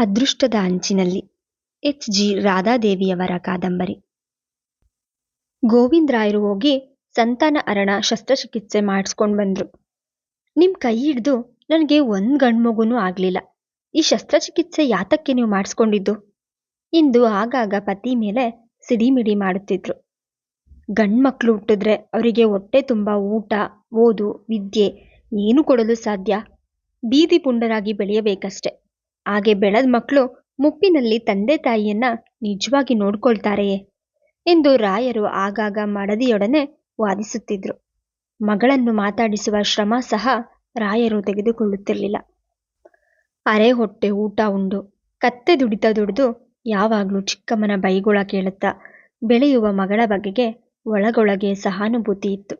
ಅದೃಷ್ಟದ ಅಂಚಿನಲ್ಲಿ. H. G. ರಾಧಾದೇವಿಯವರ ಕಾದಂಬರಿ. ಗೋವಿಂದರಾಯರು ಹೋಗಿ ಸಂತಾನ ಅರಣ ಶಸ್ತ್ರಚಿಕಿತ್ಸೆ ಮಾಡಿಸ್ಕೊಂಡು ಬಂದ್ರು. ನಿಮ್ಮ ಕೈ ಹಿಡ್ದು ನನಗೆ ಒಂದು ಗಂಡು ಮಗುನೂ ಆಗಲಿಲ್ಲ. ಈ ಶಸ್ತ್ರಚಿಕಿತ್ಸೆ ಯಾತಕ್ಕೆ ನೀವು ಮಾಡಿಸ್ಕೊಂಡಿದ್ದು? ಇಂದು ಆಗಾಗ ಪತಿ ಮೇಲೆ ಸಿಡಿಮಿಡಿ ಮಾಡುತ್ತಿದ್ರು. ಗಂಡು ಮಕ್ಕಳು ಹುಟ್ಟಿದ್ರೆ ಅವರಿಗೆ ಹೊಟ್ಟೆ ತುಂಬ ಊಟ, ಓದು, ವಿದ್ಯೆ ಏನು ಕೊಡಲು ಸಾಧ್ಯ. ಬೀದಿ ಪುಂಡರಾಗಿ ಬೆಳೆಯಬೇಕಷ್ಟೆ. ಹಾಗೆ ಬೆಳೆದ ಮಕ್ಕಳು ಮುಪ್ಪಿನಲ್ಲಿ ತಂದೆ ತಾಯಿಯನ್ನ ನಿಜವಾಗಿ ನೋಡ್ಕೊಳ್ತಾರೆಯೇ ಎಂದು ರಾಯರು ಆಗಾಗ ಮಡದಿಯೊಡನೆ ವಾದಿಸುತ್ತಿದ್ರು. ಮಗಳನ್ನು ಮಾತಾಡಿಸುವ ಶ್ರಮ ಸಹ ರಾಯರು ತೆಗೆದುಕೊಳ್ಳುತ್ತಿರಲಿಲ್ಲ. ಅರೆ ಹೊಟ್ಟೆ ಊಟ ಉಂಡು. ಕತ್ತೆ ದುಡಿತ ದುಡಿದು ಯಾವಾಗಲೂ ಚಿಕ್ಕಮ್ಮನ ಬೈಗುಳ ಕೇಳುತ್ತಾ ಬೆಳೆಯುವ ಮಗಳ ಬಗೆಗೆ ಒಳಗೊಳಗೆ ಸಹಾನುಭೂತಿ ಇತ್ತು.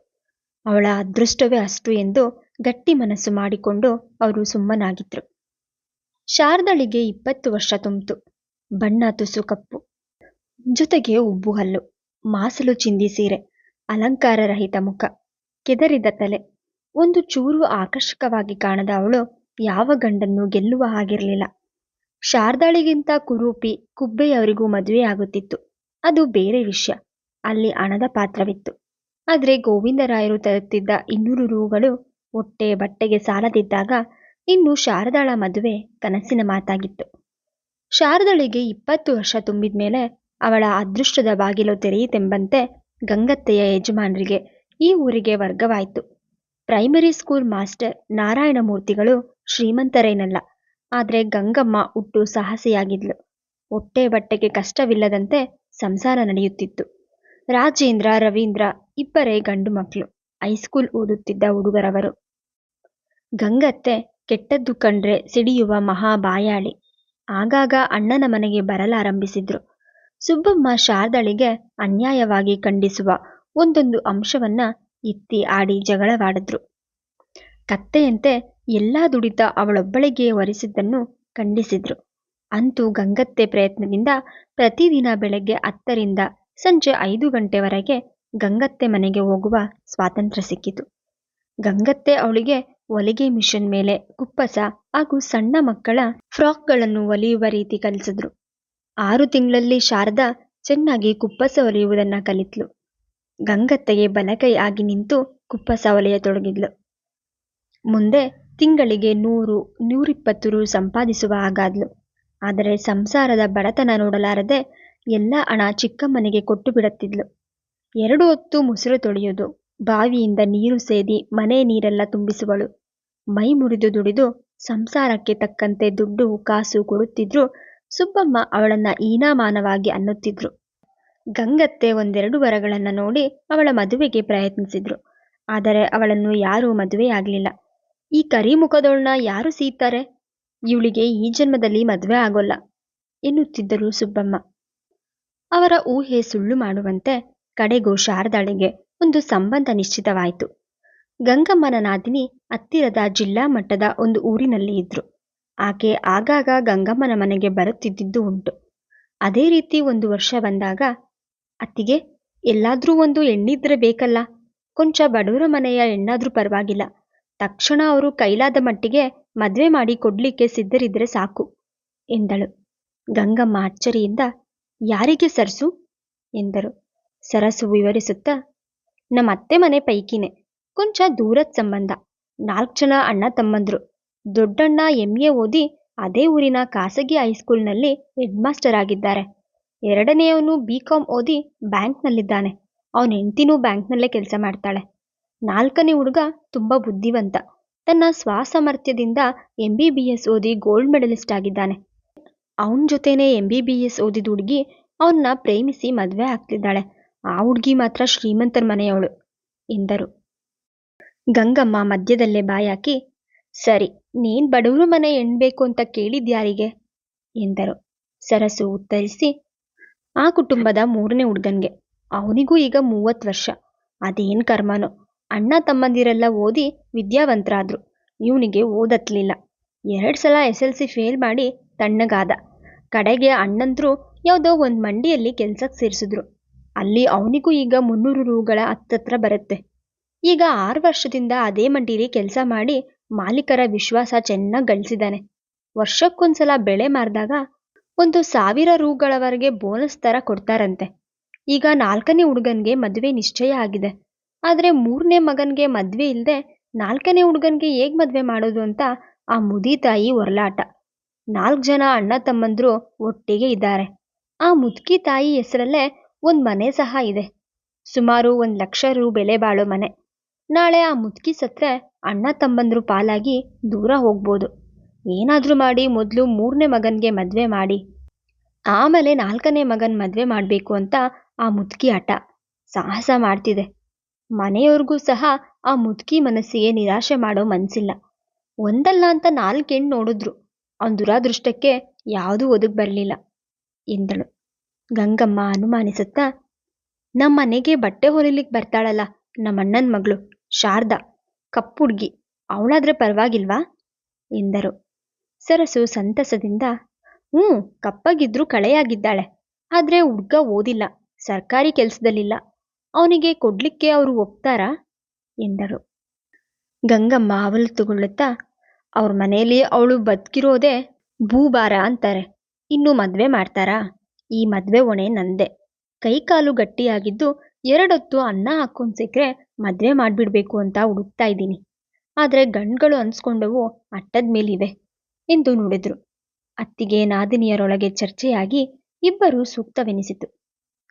ಅವಳ ಅದೃಷ್ಟವೇ ಅಷ್ಟು ಎಂದು ಗಟ್ಟಿ ಮನಸ್ಸು ಮಾಡಿಕೊಂಡು ಅವರು ಸುಮ್ಮನಾಗಿದ್ರು. ಶಾರದಳಿಗೆ ಇಪ್ಪತ್ತು ವರ್ಷ ತುಂಬಿತು. ಬಣ್ಣ ತುಸು ಕಪ್ಪು. ಜೊತೆಗೆ ಉಬ್ಬು ಹಲ್ಲು. ಮಾಸಲು ಚಿಂದಿ ಸೀರೆ. ಅಲಂಕಾರ ರಹಿತ ಮುಖ. ಕೆದರಿದ ತಲೆ. ಒಂದು ಚೂರು ಆಕರ್ಷಕವಾಗಿ ಕಾಣದ ಅವಳು ಯಾವ ಗಂಡನ್ನು ಗೆಲ್ಲುವ ಹಾಗಿರಲಿಲ್ಲ. ಶಾರದಾಳಿಗಿಂತ ಕುರೂಪಿ, ಕುಬ್ಬೆಯವರಿಗೂ ಮದುವೆ ಆಗುತ್ತಿತ್ತು. ಅದು ಬೇರೆ ವಿಷಯ. ಅಲ್ಲಿ ಹಣದ ಪಾತ್ರವಿತ್ತು. ಆದರೆ ಗೋವಿಂದರಾಯರು ತರುತ್ತಿದ್ದ ಇನ್ನೂರು ರೂಗಳು ಹೊಟ್ಟೆ ಬಟ್ಟೆಗೆ ಸಾಲದಿದ್ದಾಗ ಇನ್ನು ಶಾರದಾಳ ಮದುವೆ ಕನಸಿನ ಮಾತಾಗಿತ್ತು. ಶಾರದಳಿಗೆ ಇಪ್ಪತ್ತು ವರ್ಷ ತುಂಬಿದ ಮೇಲೆ ಅವಳ ಅದೃಷ್ಟದ ಬಾಗಿಲು ತೆರೆಯಿತೆಂಬಂತೆ ಗಂಗತ್ತೆಯ ಯಜಮಾನರಿಗೆ ಈ ಊರಿಗೆ ವರ್ಗವಾಯಿತು. ಪ್ರೈಮರಿ ಸ್ಕೂಲ್ ಮಾಸ್ಟರ್ ನಾರಾಯಣ ಮೂರ್ತಿಗಳು ಶ್ರೀಮಂತರೇನಲ್ಲ, ಆದರೆ ಗಂಗಮ್ಮ ಹುಟ್ಟು ಸಾಹಸಿಯಾಗಿದ್ಲು. ಹೊಟ್ಟೆ ಬಟ್ಟೆಗೆ ಕಷ್ಟವಿಲ್ಲದಂತೆ ಸಂಸಾರ ನಡೆಯುತ್ತಿತ್ತು. ರಾಜೇಂದ್ರ, ರವೀಂದ್ರ ಇಬ್ಬರೇ ಗಂಡು ಮಕ್ಕಳು, ಹೈಸ್ಕೂಲ್ ಓದುತ್ತಿದ್ದ ಹುಡುಗರವರು. ಗಂಗತ್ತೆ ಕೆಟ್ಟದ್ದು ಕಂಡ್ರೆ ಸಿಡಿಯುವ ಮಹಾ ಬಾಯಾಳಿ ಆಗಾಗ ಅಣ್ಣನ ಮನೆಗೆ ಬರಲಾರಂಭಿಸಿದ್ರು. ಸುಬ್ಬಮ್ಮ ಶಾರದಳಿಗೆ ಅನ್ಯಾಯವಾಗಿ ಖಂಡಿಸುವ ಒಂದೊಂದು ಅಂಶವನ್ನ ಎತ್ತಿ ಆಡಿ ಜಗಳವಾಡಿದ್ರು. ಕತ್ತೆಯಂತೆ ಎಲ್ಲ ದುಡಿತ ಅವಳೊಬ್ಬಳಿಗೆ ಒರೆಸಿದ್ದನ್ನು ಖಂಡಿಸಿದ್ರು. ಅಂತೂ ಗಂಗತ್ತೆ ಪ್ರಯತ್ನದಿಂದ ಪ್ರತಿದಿನ ಬೆಳಗ್ಗೆ ಹತ್ತರಿಂದ ಸಂಜೆ ಐದು ಗಂಟೆವರೆಗೆ ಗಂಗತ್ತೆ ಮನೆಗೆ ಹೋಗುವ ಸ್ವಾತಂತ್ರ್ಯ ಸಿಕ್ಕಿತು. ಗಂಗತ್ತೆ ಅವಳಿಗೆ ಹೊಲಿಗೆ ಮಿಷನ್ ಮೇಲೆ ಕುಪ್ಪಸ ಹಾಗೂ ಸಣ್ಣ ಮಕ್ಕಳ ಫ್ರಾಕ್ಗಳನ್ನು ಹೊಲಿಯುವ ರೀತಿ ಕಲಿಸಿದ್ರು. ಆರು ತಿಂಗಳಲ್ಲಿ ಶಾರದಾ ಚೆನ್ನಾಗಿ ಕುಪ್ಪಸ ಹೊಲಿಯುವುದನ್ನು ಕಲಿತ್ಲು. ಗಂಗತ್ತೆಗೆ ಬಲಕೈ ಆಗಿ ನಿಂತು ಕುಪ್ಪಸ ಹೊಲೆಯತೊಡಗಿದ್ಲು ಮುಂದೆ ತಿಂಗಳಿಗೆ ನೂರು, ನೂರಿಪ್ಪತ್ತು ರು ಸಂಪಾದಿಸುವ ಹಾಗಾದ್ಲು. ಆದರೆ ಸಂಸಾರದ ಬಡತನ ನೋಡಲಾರದೆ ಎಲ್ಲ ಹಣ ಚಿಕ್ಕಮ್ಮನಿಗೆ ಕೊಟ್ಟು ಬಿಡುತ್ತಿದ್ಲು. ಎರಡು ಹೊತ್ತು ಮುಸುರು ತೊಳೆಯೋದು ಬಾವಿಯಿಂದ ನೀರು ಸೇದಿ ಮನೆ ನೀರೆಲ್ಲ ತುಂಬಿಸುವಳು. ಮೈ ಮುರಿದು ದುಡಿದು ಸಂಸಾರಕ್ಕೆ ತಕ್ಕಂತೆ ದುಡ್ಡು ಕಾಸು ಕೊಡುತ್ತಿದ್ರು, ಸುಬ್ಬಮ್ಮ ಅವಳನ್ನ ಹೀನಾಮಾನವಾಗಿ ಅನ್ನುತ್ತಿದ್ರು. ಗಂಗತ್ತೆ ಒಂದೆರಡು ವರಗಳನ್ನ ನೋಡಿ ಅವಳ ಮದುವೆಗೆ ಪ್ರಯತ್ನಿಸಿದ್ರು. ಆದರೆ ಅವಳನ್ನು ಯಾರೂ ಮದುವೆಯಾಗಲಿಲ್ಲ ಈ ಕರಿ ಮುಖದವಳನ್ನ ಯಾರು ಸೀತಾರೆ? ಇವಳಿಗೆ ಈ ಜನ್ಮದಲ್ಲಿ ಮದುವೆ ಆಗೋಲ್ಲ, ಎನ್ನುತ್ತಿದ್ದರು ಸುಬ್ಬಮ್ಮ. ಅವರ ಊಹೆ ಸುಳ್ಳು ಮಾಡುವಂತೆ ಕಡೆಗೂ ಶಾರದಾಳಿಗೆ ಒಂದು ಸಂಬಂಧ ನಿಶ್ಚಿತವಾಯಿತು. ಗಂಗಮ್ಮನ ನಾದಿನಿ ಹತ್ತಿರದ ಜಿಲ್ಲಾ ಮಟ್ಟದ ಒಂದು ಊರಿನಲ್ಲಿ ಇದ್ರು. ಆಕೆ ಆಗಾಗ ಗಂಗಮ್ಮನ ಮನೆಗೆ ಬರುತ್ತಿದ್ದುದು ಉಂಟು. ಅದೇ ರೀತಿ ಒಂದು ವರ್ಷ ಬಂದಾಗ, ಅತ್ತಿಗೆ, ಎಲ್ಲಾದ್ರೂ ಒಂದು ಎಣ್ಣಿದ್ರೆ ಬೇಕಲ್ಲ? ಕೊಂಚ ಬಡವರ ಮನೆಯ ಹೆಣ್ಣಾದ್ರೂ ಪರವಾಗಿಲ್ಲ. ತಕ್ಷಣ ಅವರು ಕೈಲಾದ ಮಟ್ಟಿಗೆ ಮದ್ವೆ ಮಾಡಿ ಕೊಡ್ಲಿಕ್ಕೆ ಸಿದ್ಧರಿದ್ರೆ ಸಾಕು, ಎಂದಳು. ಗಂಗಮ್ಮ ಅಚ್ಚರಿಯಿಂದ, ಯಾರಿಗೆ ಸರಸು? ಎಂದರು. ಸರಸು ವಿವರಿಸುತ್ತಾ, ನಮ್ಮತ್ತೆ ಮನೆ ಪೈಕಿನೇ. ಕೊಂಚ ದೂರದ ಸಂಬಂಧ. ನಾಲ್ಕು ಜನ ಅಣ್ಣ ತಮ್ಮಂದ್ರು. ದೊಡ್ಡಣ್ಣ ಎಂ ಎ. ಓದಿ ಅದೇ ಊರಿನ ಖಾಸಗಿ ಹೈಸ್ಕೂಲ್ನಲ್ಲಿ ಹೆಡ್ ಮಾಸ್ಟರ್ ಆಗಿದ್ದಾರೆ. ಎರಡನೆಯವನು ಬಿ ಕಾಮ್ ಓದಿ ಬ್ಯಾಂಕ್ನಲ್ಲಿದ್ದಾನೆ ಅವನ ಹೆಂಡ್ತಿನೂ ಬ್ಯಾಂಕ್ನಲ್ಲೇ ಕೆಲಸ ಮಾಡ್ತಾಳೆ. ನಾಲ್ಕನೇ ಹುಡುಗ ತುಂಬ ಬುದ್ಧಿವಂತ. ತನ್ನ ಸ್ವಸಾಮರ್ಥ್ಯದಿಂದ ಎಂ ಬಿ ಬಿ ಎಸ್ ಓದಿ ಗೋಲ್ಡ್ ಮೆಡಲಿಸ್ಟ್ ಆಗಿದ್ದಾನೆ. ಅವನ ಜೊತೆನೆ ಎಂ ಬಿ ಬಿ ಎಸ್ ಓದಿದ ಹುಡುಗಿ ಅವನ್ನ ಪ್ರೇಮಿಸಿ ಮದುವೆ ಆಗ್ತಿದ್ದಾಳೆ. ಆ ಹುಡುಗಿ ಮಾತ್ರ ಶ್ರೀಮಂತರ ಮನೆಯವಳು ಎಂದರು. ಗಂಗಮ್ಮ ಮಧ್ಯದಲ್ಲೇ ಬಾಯಾಕಿ, ಸರಿ, ನೀನ್ ಬಡವರು ಮನೆ ಎಣ್ಬೇಕು ಅಂತ ಕೇಳಿದ್ಯಾರಿಗೆ? ಎಂದರು. ಸರಸು ಉತ್ತರಿಸಿ, ಆ ಕುಟುಂಬದ ಮೂರನೇ ಹುಡುಗನ್ಗೆ. ಅವನಿಗೂ ಈಗ ಮೂವತ್ತು ವರ್ಷ. ಅದೇನ್ ಕರ್ಮನೋ. ಅಣ್ಣ ತಮ್ಮಂದಿರೆಲ್ಲ ಓದಿ ವಿದ್ಯಾವಂತರಾದ್ರು. ಇವನಿಗೆ ಓದತ್ಲಿಲ್ಲ. ಎರಡು ಸಲ ಎಸ್ ಎಲ್ ಸಿ ಫೇಲ್ ಮಾಡಿ ತಣ್ಣಗಾದ. ಕಡೆಗೆ ಅಣ್ಣಂದ್ರು ಯಾವುದೋ ಒಂದು ಮಂಡಿಯಲ್ಲಿ ಕೆಲ್ಸಕ್ಕೆ ಸೇರಿಸಿದ್ರು. ಅಲ್ಲಿ ಅವನಿಗೂ ಈಗ ಮುನ್ನೂರು ರೂಗಳ ಹತ್ತತ್ರ ಬರುತ್ತೆ. ಈಗ ಆರು ವರ್ಷದಿಂದ ಅದೇ ಮಂಡಿಲಿ ಕೆಲಸ ಮಾಡಿ ಮಾಲೀಕರ ವಿಶ್ವಾಸ ಚೆನ್ನಾಗಿ ಗಳಿಸಿದ್ದಾನೆ. ವರ್ಷಕ್ಕೊಂದ್ಸಲ ಬೆಳೆ ಮಾರಿದಾಗ ಒಂದು ಸಾವಿರ ರೂಗಳವರೆಗೆ ಬೋನಸ್ ಥರ ಕೊಡ್ತಾರಂತೆ. ಈಗ ನಾಲ್ಕನೇ ಹುಡುಗನಿಗೆ ಮದುವೆ ನಿಶ್ಚಯ ಆಗಿದೆ. ಆದರೆ ಮೂರನೇ ಮಗನಿಗೆ ಮದುವೆ ಇಲ್ಲದೆ ನಾಲ್ಕನೇ ಹುಡುಗನಿಗೆ ಹೇಗೆ ಮದುವೆ ಮಾಡೋದು ಅಂತ ಆ ಮುದಿ ತಾಯಿ ಒರಲಾಟ. ನಾಲ್ಕು ಜನ ಅಣ್ಣ ತಮ್ಮಂದರು ಒಟ್ಟಿಗೆ ಇದ್ದಾರೆ. ಆ ಮುದುಕಿ ತಾಯಿ ಹೆಸರಲ್ಲೇ ಒಂದು ಮನೆ ಸಹ ಇದೆ. ಸುಮಾರು ಒಂದು ಲಕ್ಷ ರು ಬೆಲೆ ಬಾಳೋ ಮನೆ. ನಾಳೆ ಆ ಮುದುಕಿ ಸತ್ರೆ ಅಣ್ಣ ತಮ್ಮಂದ್ರು ಪಾಲಾಗಿ ದೂರ ಹೋಗ್ಬೋದು. ಏನಾದರೂ ಮಾಡಿ ಮೊದಲು ಮೂರನೇ ಮಗನಿಗೆ ಮದುವೆ ಮಾಡಿ. ಆಮೇಲೆ ನಾಲ್ಕನೇ ಮಗನ ಮದುವೆ ಮಾಡಬೇಕು ಅಂತ ಆ ಮುದುಕಿ ಹಠ. ಸಾಹಸ ಮಾಡ್ತಿದೆ. ಮನೆಯವ್ರಿಗೂ ಸಹ ಆ ಮುದುಕಿ ಮನಸ್ಸಿಗೆ ನಿರಾಶೆ ಮಾಡೋ ಮನಸ್ಸಿಲ್ಲ ಒಂದಲ್ಲ ಅಂತ ನಾಲ್ಕು ಹೆಣ್ಣು ನೋಡಿದ್ರು. ಅವನ ದುರಾದೃಷ್ಟಕ್ಕೆ ಯಾವುದೂ ಒದಗಿ ಬರಲಿಲ್ಲ. ಎಂದಳು. ಗಂಗಮ್ಮ ಅನುಮಾನಿಸುತ್ತಾ ನಮ್ಮ ಮನೆಗೆ ಬಟ್ಟೆ ಹೊಲಿಲಿಕ್ಕೆ ಬರ್ತಾಳಲ್ಲ, ನಮ್ಮಣ್ಣನ ಮಗಳು. ಶಾರದಾ, ಕಪ್ಪುಡ್ಗಿ, ಅವಳಾದ್ರೆ ಪರವಾಗಿಲ್ವಾ? ಎಂದರು. ಸರಸು ಸಂತಸದಿಂದ, ಹ್ಞೂ, ಕಪ್ಪಗಿದ್ರೂ ಕಳೆಯಾಗಿದ್ದಾಳೆ. ಆದರೆ ಹುಡ್ಗ ಓದಿಲ್ಲ, ಸರ್ಕಾರಿ ಕೆಲಸದಲ್ಲಿಲ್ಲ. ಅವನಿಗೆ ಕೊಡ್ಲಿಕ್ಕೆ ಅವರು ಒಪ್ತಾರಾ? ಎಂದರು. ಗಂಗಮ್ಮ ಅವಲತ್ತುಗೊಳ್ಳುತ್ತಾ ಅವ್ರ ಮನೆಯಲ್ಲಿ ಅವಳು ಬದುಕಿರೋದೇ ಭೂಭಾರ ಅಂತಾರೆ. ಇನ್ನು ಮದುವೆ ಮಾಡ್ತಾರಾ? ಈ ಮದುವೆ ಹೊಣೆ ನಂದೆ. ಕೈಕಾಲು ಗಟ್ಟಿಯಾಗಿದ್ದು ಎರಡೊತ್ತು ಅನ್ನ ಹಾಕೊಂಡು ಸಿಕ್ಕರೆ ಮದುವೆ ಮಾಡಿಬಿಡ್ಬೇಕು ಅಂತ ಹುಡುಕ್ತಾ ಇದ್ದೀನಿ. ಆದರೆ ಗಂಡುಗಳು ಅನ್ಸ್ಕೊಂಡವು ಅಟ್ಟದ ಮೇಲಿವೆ ಎಂದು ನುಡಿದ್ರು. ಅತ್ತಿಗೆ ನಾದಿನಿಯರೊಳಗೆ ಚರ್ಚೆಯಾಗಿ ಇಬ್ಬರು ಸೂಕ್ತವೆನಿಸಿತು.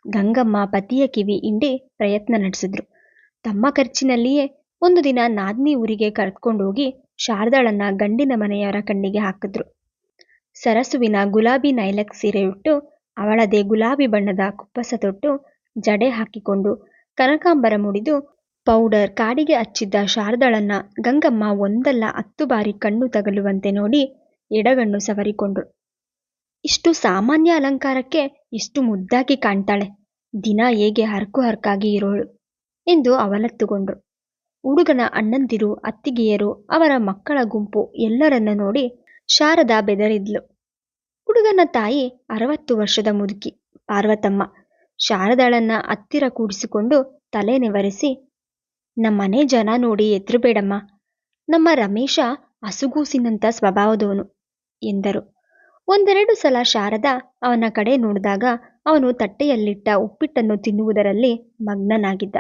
ಗಂಗಮ್ಮ ಪತಿಯ ಕಿವಿ ಹಿಂಡಿ ಪ್ರಯತ್ನ ನಡೆಸಿದ್ರು. ತಮ್ಮ ಖರ್ಚಿನಲ್ಲಿಯೇ ಒಂದು ದಿನ ನಾದಿನಿ ಊರಿಗೆ ಕರೆದುಕೊಂಡೋಗಿ ಶಾರದಾಳನ್ನ ಗಂಡಿನ ಮನೆಯವರ ಕಣ್ಣಿಗೆ ಹಾಕಿದ್ರು. ಸರಸುವಿನ ಗುಲಾಬಿ ನೈಲಕ್ ಸೀರೆಯುಟ್ಟು ಅವಳದೇ ಗುಲಾಬಿ ಬಣ್ಣದ ಕುಪ್ಪಸ ತೊಟ್ಟು ಜಡೆ ಹಾಕಿಕೊಂಡು ಕನಕಾಂಬರ ಮುಡಿದು ಪೌಡರ್ ಕಾಡಿಗೆ ಹಚ್ಚಿದ್ದ ಶಾರದಳನ್ನ ಗಂಗಮ್ಮ ಒಂದಲ್ಲ ಹತ್ತು ಬಾರಿ ಕಣ್ಣು ತಗಲುವಂತೆ ನೋಡಿ ಎಡಗಣ್ಣು ಸವರಿಕೊಂಡ್ರು. ಇಷ್ಟು ಸಾಮಾನ್ಯ ಅಲಂಕಾರಕ್ಕೆ ಇಷ್ಟು ಮುದ್ದಾಗಿ ಕಾಣ್ತಾಳೆ. ದಿನ ಹೇಗೆ ಹರಕು ಹರಕಾಗಿ ಇರೋಳು ಎಂದು ಅವಲತ್ತುಗೊಂಡ್ರು. ಹುಡುಗನ ಅಣ್ಣಂದಿರು, ಅತ್ತಿಗೆಯರು, ಅವರ ಮಕ್ಕಳ ಗುಂಪು ಎಲ್ಲರನ್ನ ನೋಡಿ ಶಾರದಾ ಬೆದರಿದ್ಲು. ಹುಡುಗನ ತಾಯಿ ಅರವತ್ತು ವರ್ಷದ ಮುದುಕಿ ಪಾರ್ವತಮ್ಮ. ಶಾರದಾಳನ್ನ ಹತ್ತಿರ ಕೂಡಿಸಿಕೊಂಡು ತಲೆ ನೆವರಿಸಿ ನಮ್ಮನೆ ಜನ ನೋಡಿ ಹೆದ್ರಬೇಡಮ್ಮ ನಮ್ಮ ರಮೇಶ ಹಸುಗೂಸಿನಂಥ ಸ್ವಭಾವದವನು ಎಂದರು. ಒಂದೆರಡು ಸಲ ಶಾರದ ಅವನ ಕಡೆ ನೋಡಿದಾಗ ಅವನು ತಟ್ಟೆಯಲ್ಲಿಟ್ಟ ಉಪ್ಪಿಟ್ಟನ್ನು ತಿನ್ನುವುದರಲ್ಲಿ ಮಗ್ನನಾಗಿದ್ದ.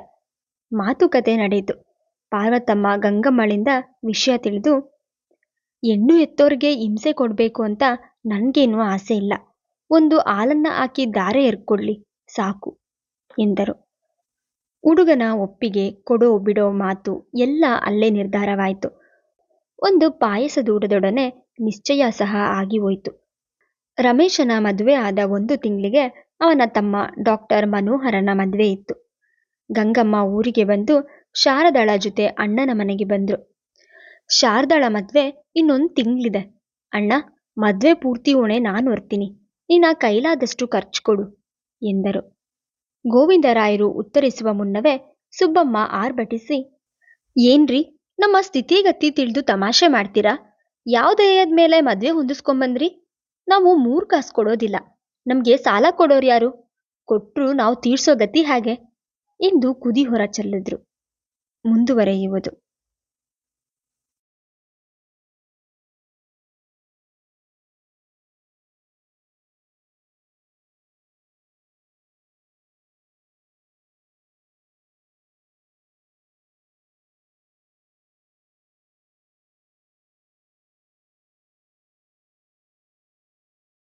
ಮಾತುಕತೆ ನಡೆಯಿತು. ಪಾರ್ವತಮ್ಮ ಗಂಗಮ್ಮಳಿಂದ ವಿಷಯ ತಿಳಿದು, ಹೆಣ್ಣು ಎತ್ತೋರಿಗೆ ಹಿಂಸೆ ಕೊಡಬೇಕು ಅಂತ ನನಗೇನು ಆಸೆ ಇಲ್ಲ ಒಂದು ಹಾಲನ್ನ ಹಾಕಿ ದಾರೆ ಎರ್ಕೊಳ್ಳಿ ಸಾಕು, ಎಂದರು. ಹುಡುಗನ ಒಪ್ಪಿಗೆ ಕೊಡೋ ಬಿಡೋ ಮಾತು ಎಲ್ಲ ಅಲ್ಲೇ ನಿರ್ಧಾರವಾಯಿತು. ಒಂದು ಪಾಯಸದೂಟದೊಡನೆ ನಿಶ್ಚಯ ಸಹ ಆಗಿ ಹೋಯಿತು. ರಮೇಶನ ಮದುವೆ ಆದ ಒಂದು ತಿಂಗಳಿಗೆ ಅವನ ತಮ್ಮ ಡಾಕ್ಟರ್ ಮನೋಹರನ ಮದುವೆ ಇತ್ತು. ಗಂಗಮ್ಮ ಊರಿಗೆ ಬಂದು ಶಾರದಾಳ ಜೊತೆ ಅಣ್ಣನ ಮನೆಗೆ ಬಂದರು. ಶಾರದಾಳ ಮದುವೆ ಇನ್ನೊಂದು ತಿಂಗಳಿದೆ. ಅಣ್ಣ, ಮದುವೆ ಪೂರ್ತಿ ಹೊಣೆ ನಾನು ಹೊರ್ತೀನಿ ನಿನ್ನ ಕೈಲಾದಷ್ಟು ಖರ್ಚು ಕೊಡು, ಎಂದರು. ಗೋವಿಂದರಾಯರು ಉತ್ತರಿಸುವ ಮುನ್ನವೇ ಸುಬ್ಬಮ್ಮ ಆರ್ಭಟಿಸಿ, ಏನ್ರಿ ನಮ್ಮ ಸ್ಥಿತಿಗತಿ ತಿಳಿದು ತಮಾಷೆ ಮಾಡ್ತೀರಾ? ದಯದ ಮೇಲೆ ಮದುವೆ ಹೊಂದಿಸ್ಕೊಂಬಂದ್ರಿ? ನಾವು ಮೂರು ಕಾಸು ಕೊಡೋದಿಲ್ಲ. ನಮಗೆ ಸಾಲ ಕೊಡೋರು ಯಾರು? ಕೊಟ್ಟರು ನಾವು ತೀರ್ಸೋ ಗತಿ ಹಾಗೆ. ಎಂದು ಕುದಿ ಹೊರ ಚೆಲ್ಲಿದ್ರು. ಮುಂದುವರೆಯುವುದು.